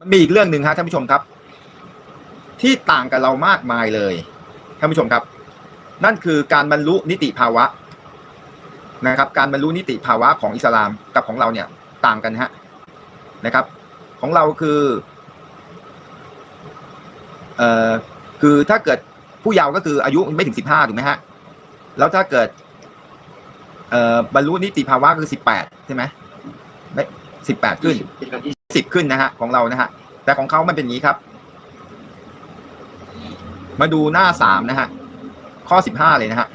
มันมีอีกเรื่องหนึ่งฮะท่านผู้ชมครับ ที่ต่างกับเรามากมายเลยท่านผู้ชมครับ นั่นคือการบรรลุนิติภาวะนะครับ การบรรลุนิติภาวะของอิสลามกับของเราเนี่ยต่างกันฮะนะครับ ของเราคือเอ่อคือถ้าเกิดผู้เยาว์ก็คืออายุไม่ถึงสิบห้าถูกไหมฮะแล้วถ้าเกิดเอ่อบรรลุนิติภาวะคือสิบแปดใช่ไหมไม่สิบแปดขึ้น สิบขึ้นนะฮะของเรานะฮะแต่ของเขามันเป็นอย่างนี้ครับ มาดูหน้าสามนะฮะข้อสิบห้าเลยนะฮะ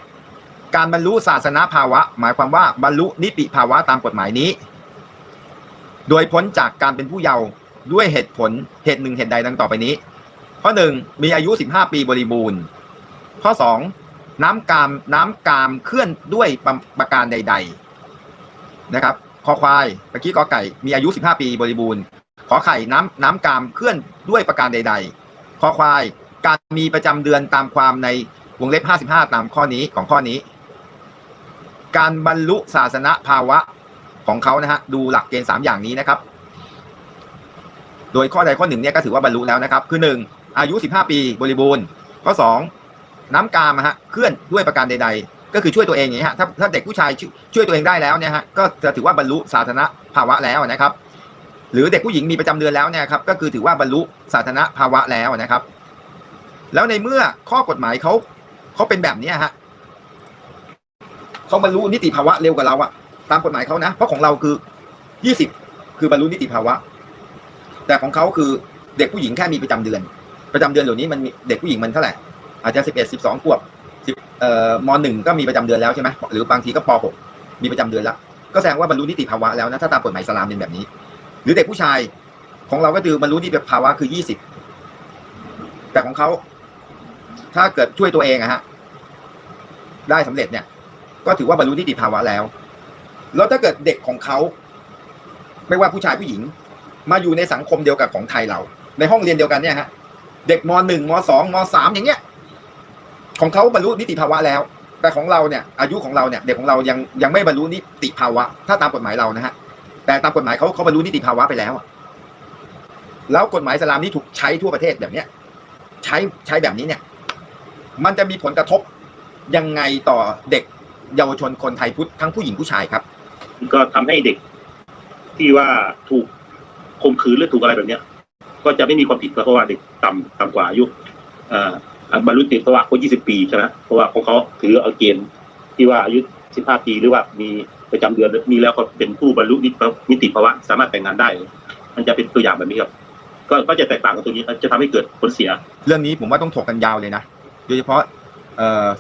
การบรรลุศาสนาภาวะ หมายความว่าบรรลุนิติภาวะตามกฎหมายนี้ โดยพ้นจากการเป็นผู้เยาว์ด้วยเหตุผลเหตุหนึ่งเหตุใดดังต่อไปนี้ ข้อหนึ่งมีอายุสิบห้าปีบริบูรณ์ ข้อสองน้ำกามน้ำกามเคลื่อนด้วยประประการใด ๆ นะครับ คอควายเมื่อกี้กอไก่ มีอายุ 15 ปีบริบูรณ์ ขอไข่น้ำน้ำกามเคลื่อนด้วยประการใด ๆ คอควาย การมีประจำเดือนตามความในวงเล็บ 55 ตามข้อนี้ของข้อนี้ การบรรลุศาสนภาวะของเขานะฮะ ดูหลักเกณฑ์ 3 อย่างนี้นะครับ โดยข้อใดข้อหนึ่งเนี่ยก็ถือว่าบรรลุแล้วนะครับ คือ 1 อายุ 15 ปีบริบูรณ์ ข้อ 2 น้ำกามฮะ เคลื่อนด้วยประการใด ๆ ก็คือช่วยตัวเองอย่างนี้ฮะถ้าถ้าเด็กผู้ชายช่วยตัวเองได้แล้วเนี่ยฮะก็จะถือว่าบรรลุศาสนภาวะแล้วนะครับ หรือเด็กผู้หญิงมีประจำเดือนแล้วเนี่ยครับก็คือถือว่าบรรลุศาสนภาวะแล้วนะครับ แล้วในเมื่อข้อกฎหมายเขาเขาเป็นแบบนี้ฮะเขาบรรลุนิติภาวะเร็วกว่าเราอะตามกฎหมายเขานะ เพราะของเราคือยี่สิบคือบรรลุนิติภาวะ แต่ของเขาคือเด็กผู้หญิงแค่มีประจำเดือน ประจำเดือนเหล่านี้มันเด็กผู้หญิงมันเท่าไหร่อาจจะสิบเอ็ดสิบสองขวบ เอ่อมหนึ่งก็มีประจำเดือนแล้วใช่ไหมหรือบางทีก็ปหกมีประจำเดือนแล้วก็แสดงว่าบรรลุนิติภาวะแล้วนะถ้าตามกฎหมายสลามเป็นแบบนี้ หรือเด็กผู้ชายของเราก็คือบรรลุนิติภาวะคือยี่สิบแต่ของเขาถ้าเกิดช่วยตัวเองอะฮะได้สำเร็จเนี่ย ก็ถือว่าบรรลุนิติภาวะแล้ว แล้วถ้าเกิดเด็กของเขาไม่ว่าผู้ชายผู้หญิง มาอยู่ในสังคมเดียวกับของไทยเรา ในห้องเรียนเดียวกันเนี่ยฮะเด็กมหนึ่งมสองมสามอย่างเงี้ย ของเขาบรรลุนิติภาวะแล้ว แต่ของเราเนี่ยอายุของเราเนี่ยเด็กของเรายังยังไม่บรรลุนิติภาวะ ถ้าตามกฎหมายเรานะฮะแต่ตามกฎหมายเขาเขาบรรลุนิติภาวะไปแล้วแล้วกฎหมายสลามนี่ถูกใช้ทั่วประเทศแบบเนี้ยใช้ใช้แบบนี้เนี่ย มันจะมีผลกระทบยังไงต่อเด็กเยาวชนคนไทยพุทธทั้งผู้หญิงผู้ชายครับ ก็ทำให้เด็กที่ว่าถูกข่มขืนหรือถูกอะไรแบบเนี้ย ก็จะไม่มีความผิดเพราะว่าเด็กต่ำต่ำกว่าอายุอ่อ บรรลุนิติภาวะคน20 ปีใช่ไหมเพราะว่าของเขาถือเอาเกณฑ์ที่ว่าอายุ 15 ปีหรือว่ามีประจำเดือนมีแล้วก็เป็นผู้บรรลุนิติภาวะสามารถแต่งงานได้ มันจะเป็นตัวอย่างแบบนี้ครับก็ก็จะแตกต่างกันตรงนี้จะทำให้เกิดผลเสีย เรื่องนี้ผมว่าต้องถกกันยาวเลยนะโดยเฉพาะ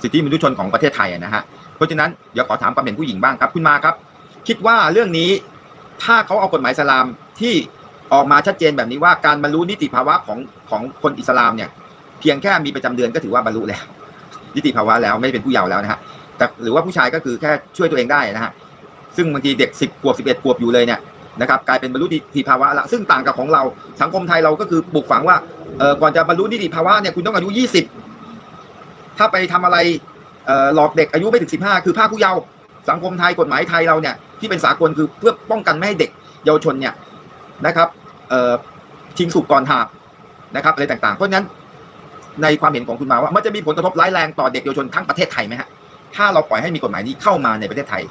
สิทธิมนุษยชนของประเทศไทยนะฮะเพราะฉะนั้นเดี๋ยวขอถามความเห็นผู้หญิงบ้างครับคุณมาครับ คิดว่าเรื่องนี้ถ้าเขาเอากฎหมายอิสลามที่ออกมาชัดเจนแบบนี้ว่าการบรรลุนิติภาวะของของคนอิสลามเนี่ย เพียงแค่มีประจำเดือนก็ถือว่าบรรลุแล้วนิติภาวะแล้วไม่เป็นผู้เยาว์แล้วนะฮะแต่หรือว่าผู้ชายก็คือแค่ช่วยตัวเองได้นะฮะซึ่งบางทีเด็กสิบขวบสิบเอ็ดขวบอยู่เลยเนี่ยนะครับกลายเป็นบรรลุนิติภาวะละซึ่งต่างกับของเราสังคมไทยเราก็คือปลูกฝังว่าเออก่อนจะบรรลุนิติภาวะเนี่ยคุณต้องอายุยี่สิบถ้าไปทำอะไรเอ่อหลอกเด็กอายุไม่ถึงสิบห้าคือภาคผู้เยาว์สังคมไทยกฎหมายไทยเราเนี่ยที่เป็นสากลคือเพื่อป้องกันไม่ให้เด็กเยาวชนเนี่ยนะครับเอ่อชิงสุกก่อนหาบนะครับอะไรต่างๆ เพราะฉะนั้น ในความเห็นของคุณมาว่า มันจะมีผลกระทบร้ายแรงต่อเด็กเยาวชนทั้งประเทศไทยไหมฮะถ้าเราปล่อยให้มีกฎหมายนี้เข้ามาในประเทศไทย